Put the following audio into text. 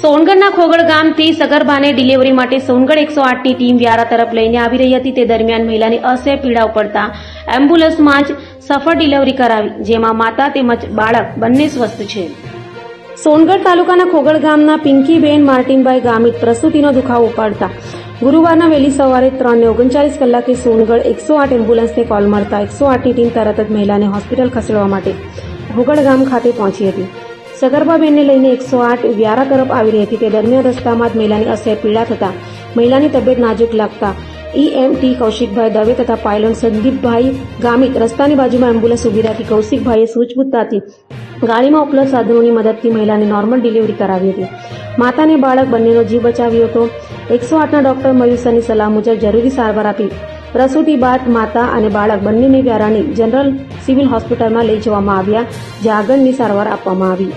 સોનગઢના ખોગળ ગામથી સગર્ભાને ડિલિવરી માટે સોનગઢ એકસો આઠની ટીમ વ્યારા તરફ લઈને આવી રહી હતી. તે દરમિયાન મહિલાને અસહ્ય પીડા ઉપડતા એમ્બ્યુલન્સમાં જ સફળ ડિલિવરી કરાવી, જેમાં માતા તેમજ બાળક બંને સ્વસ્થ છે. સોનગઢ તાલુકાના ખોગળ ગામના પિંકીબેન માર્ટિનભાઈ ગામિત પ્રસૂતિનો દુખાવો ઉપાડતા ગુરુવારના વહેલી સવારે ત્રણને ઓગણચાલીસ કલાકે સોનગઢ એકસો આઠ એમ્બ્યુલન્સને કોલ મળતા એકસો આઠની ટીમ તરત જ મહિલાને હોસ્પિટલ ખસેડવા માટે ખોગળ ગામ ખાતે પહોંચી હતી. સગર્ભાબેનને લઈને એકસો આઠ વ્યારા તરફ આવી રહી હતી. તે દરમિયાન રસ્તામાં જ મહિલાની અસહ્ય પીડા થતા મહિલાની તબિયત નાજુક લાગતા ઈએમટી કૌશિકભાઈ દવે તથા પાયલોટ સંદીપભાઈ ગામિત રસ્તાની બાજુમાં એમ્બ્યુલન્સ ઊભી રાખી કૌશિકભાઈએ સૂઝબૂછતાથી ગાડીમાં ઉપલબ્ધ સાધનોની મદદથી મહિલાને નોર્મલ ડિલિવરી કરાવી હતી. માતાને બાળક બંનેનો જીવ બચાવ્યો હતો. એકસો આઠના ડોક્ટર મયુસરની સલાહ મુજબ જરૂરી સારવાર આપી પ્રસૂતિ બાદ માતા અને બાળક બંનેને વ્યારાની જનરલ સિવિલ હોસ્પિટલમાં લઈ જવામાં આવ્યા. જ્યાં આગળની સારવાર આપવામાં આવી.